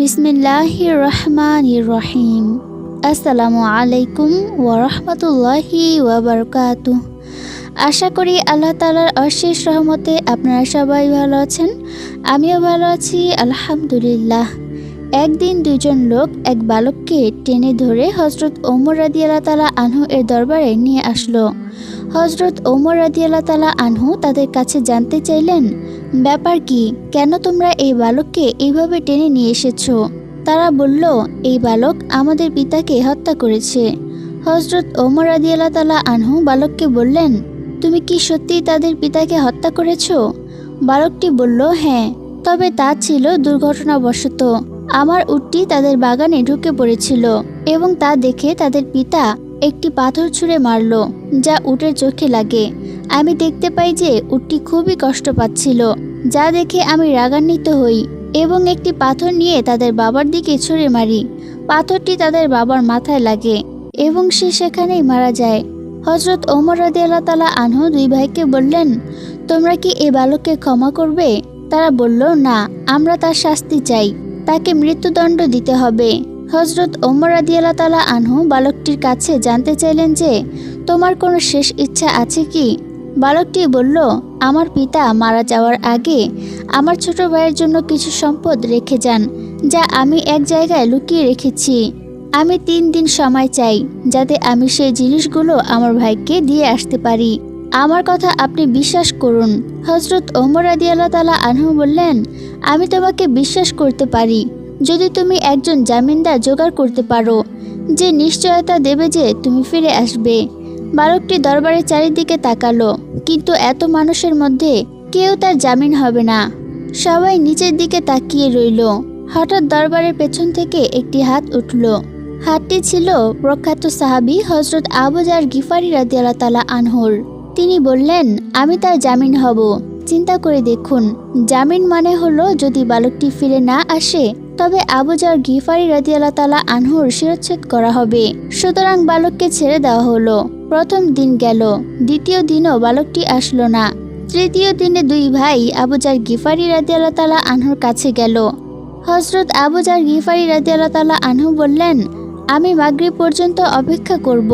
বিসমিল্লাহির রহমানির রহিম আসসালামু আলাইকুম ওরহমতুল্লাহি ওয়াবারকাতু আশা করি আল্লাহ তালার অশেষ রহমতে আপনারা সবাই ভালো আছেন। আমিও ভালো আছি, আলহামদুলিল্লাহ। একদিন দুজন লোক এক বালককে টেনে ধরে হজরত ওমর রাদি আল্লাহ তালা আনহু এর দরবারে নিয়ে আসলো। হজরত ওমর রাদি আল্লাহ তালা আনহু তাদের কাছে জানতে চাইলেন, ব্যাপার কি? কেন তোমরা এই বালককে এইভাবে টেনে নিয়ে এসেছ? তারা বলল, এই বালক আমাদের পিতাকে হত্যা করেছে। হজরত ওমর রাদি তালা আনহু বালককে বললেন, তুমি কি সত্যিই তাদের পিতাকে হত্যা করেছ? বালকটি বলল হ্যাঁ তবে তা ছিল দুর্ঘটনাবশত। আমার উটটি তাদের বাগানে ঢুকে পড়েছিল এবং তা দেখে তাদের পিতা একটি পাথর ছুঁড়ে মারল, যা উটের চোখে লাগে। আমি দেখতে পাই যে উটটি খুবই কষ্ট পাচ্ছিল, যা দেখে আমি রাগান্বিত হই এবং একটি পাথর নিয়ে তাদের বাবার দিকে ছুঁড়ে মারি। পাথরটি তাদের বাবার মাথায় লাগে এবং সে সেখানেই মারা যায়। হজরত ওমর রাদি আল্লাহ তালা আনহু দুই ভাইকে বললেন, তোমরা কি এ বালককে ক্ষমা করবে? তারা বলল, না, আমরা তার শাস্তি চাই। তাকে মৃত্যুদণ্ড দিতে হবে। হজরত ওমর আল্লাহ তালা আনহু বালকটির কাছে জানতে চাইলেন যে, তোমার কোনো শেষ ইচ্ছা আছে কি? বালকটি বলল, আমার পিতা মারা যাওয়ার আগে আমার ছোট ভাইয়ের জন্য কিছু সম্পদ রেখে যান, যা আমি এক জায়গায় লুকিয়ে রেখেছি। আমি তিন দিন সময় চাই, যাতে আমি সেই জিনিসগুলো আমার ভাইকে দিয়ে আসতে পারি। আমার কথা আপনি বিশ্বাস করুন। হজরত ওমর আদি আল্লাহ তালা আনহু বললেন, আমি তোমাকে বিশ্বাস করতে পারি। যদি তুমি একজন জামিনদার জোগাড় করতে পারো, যে নিশ্চয়তা দেবে যে তুমি ফিরে আসবে। বালকটি দরবারের চারিদিকে তাকালো, কিন্তু এত মানুষের মধ্যে কেউ তার জামিন হবে না। সবাই নিচের দিকে তাকিয়ে রইল। হঠাৎ দরবারের পেছন থেকে একটি হাত উঠল। হাতটি ছিল প্রখ্যাত সাহাবি হজরত আবুজার গিফারি রাদিয়াল্লাহ তালা আনহুর। তিনি বললেন, আমি তার জামিন হব। চিন্তা করে দেখুন, জামিন মানে হলো যদি বালকটি ফিরে না আসে তবে আবুজার গিফারি রাদিয়াল্লাহ তালা আনহুর শিরচ্ছেদ করা হবে। সুতরাং বালককে ছেড়ে দেওয়া হলো। প্রথম দিন গেল। দ্বিতীয় দিনও বালকটি আসলো না। তৃতীয় দিনে দুই ভাই আবুজার গিফারি রাদিয়াল্লাহ তালা আনহুর কাছে গেল। হজরত আবুজার গিফারি রাদিয়াল্লাহ তালা আনহু বললেন, আমি মাগরিব পর্যন্ত অপেক্ষা করব।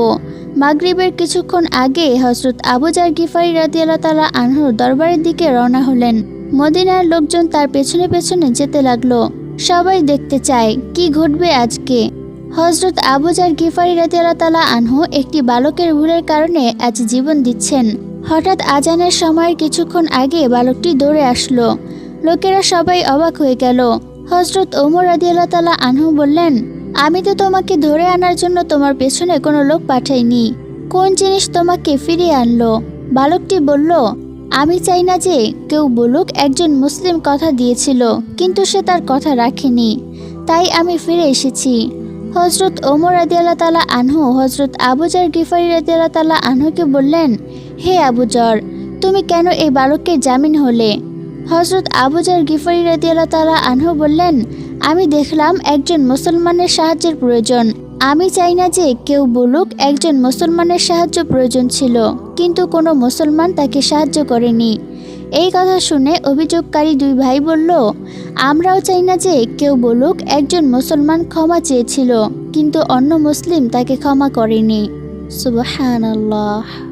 মাগরিবের কিছুক্ষণ আগে হজরত আবুজার গিফারি রাদিয়াল্লাহ তালা আনহুর দরবারের দিকে রওনা হলেন। মদিনার লোকজন তার পেছনে পেছনে যেতে লাগল। সবাই দেখতে চায়, কি ঘটবে আজকে? হজরত আবুজার গিফারি তালা আনহু একটি বালকের ভুলের কারণে আজ জীবন দিচ্ছেন। হঠাৎ আজানের সময়ের কিছুক্ষণ আগে বালকটি দৌড়ে আসলো। লোকেরা সবাই অবাক হয়ে গেল। হজরত ওমর রাদিয়াল্লাহ তালা আনহু বললেন, আমি তো তোমাকে ধরে আনার জন্য তোমার পেছনে কোনো লোক পাঠাইনি। কোন জিনিস তোমাকে ফিরিয়ে আনলো? বালকটি বলল আমি চাই না যে কেউ বলুক একজন মুসলিম কথা দিয়েছিল, কিন্তু সে তার কথা রাখেনি। তাই আমি ফিরে এসেছি। হজরত ওমর রাদিয়াল্লাহ তালা আনহু হজরত আবুজার গিফারি রাদিয়াল্লাহ তালা আনহুকে বললেন, হে আবুজর তুমি কেন এই বালকের জামিন হলে? হজরত আবুজার গিফারি রাদিয়াল্লাহ তালা আনহু বললেন, আমি দেখলাম একজন মুসলমানের সাহায্যের প্রয়োজন। আমি চাই না যে কেউ বলুক একজন মুসলমানের সাহায্য প্রয়োজন ছিল। কিন্তু কোনো মুসলমান তাকে সাহায্য করেনি। এই কথা শুনে অভিযোগকারী দুই ভাই বলল, আমরাও চাই না যে কেউ বলুক একজন মুসলমান ক্ষমা চেয়েছিল, কিন্তু অন্য মুসলিম তাকে ক্ষমা করেনি। সুবহানাল্লাহ।